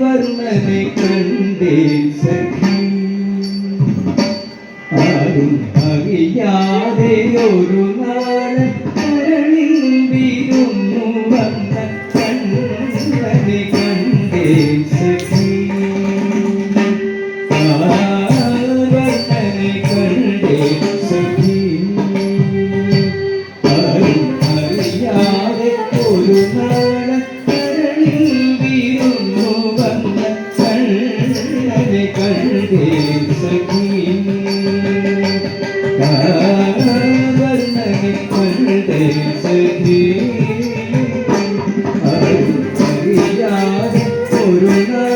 പാർവണനെ കണ്ടേ സഖി. ആരും അറിയാതെ ഒരു നാളി വിരുന്നു വന്ന കണ്ണനെ കണ്ടേ സഖി. പാർവണനെ കണ്ടേ സഖി. ആരും അറിയാതെ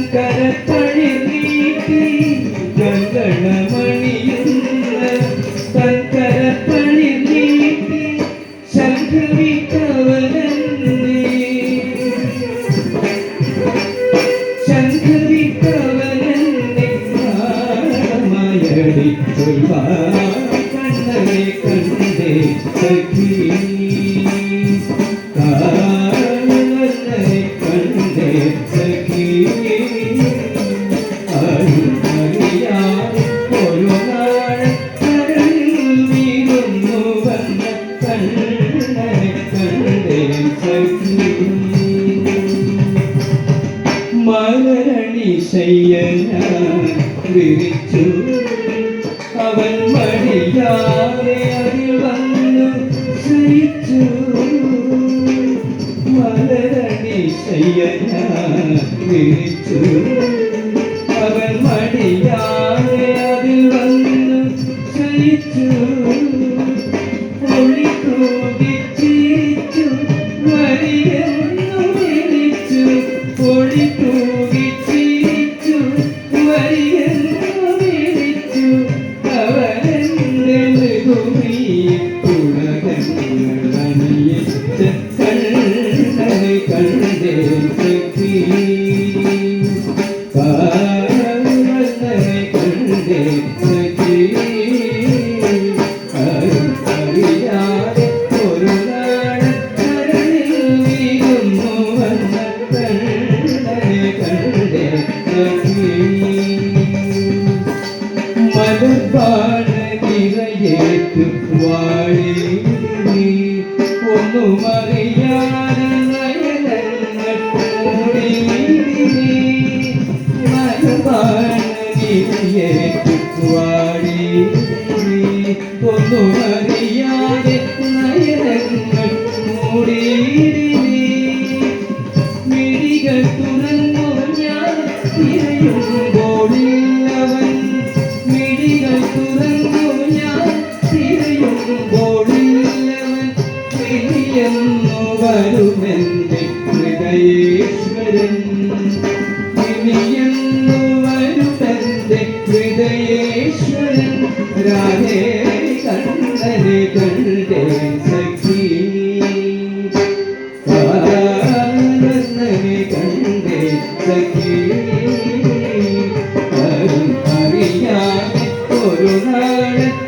தன்கரத்தழி நீட்டி கங்கணமணியுள்ள தன்கரத்தழி நீட்டி சங்கரித்தவனே சங்கரித்தவனே மாயடி சொல்வா கண்ணனை கண்டே சகி അവൻ മടിയാതെ കോഴി തൂകി ചിരിച്ചു വരിയെന്നു വിളിച്ചു. അവനെന്നു ഭൂമി ഉലകങ്ങളണിയിച്ച കണ്ണനെ കണ്ടേ ശക്തി കണ്ണനെ കണ്ടേ വാഴി ഒന്നും അറിയാതെ വാഴി ഒന്നും അറിയാതെ നയനങ്ങൾ മൂടി 我有人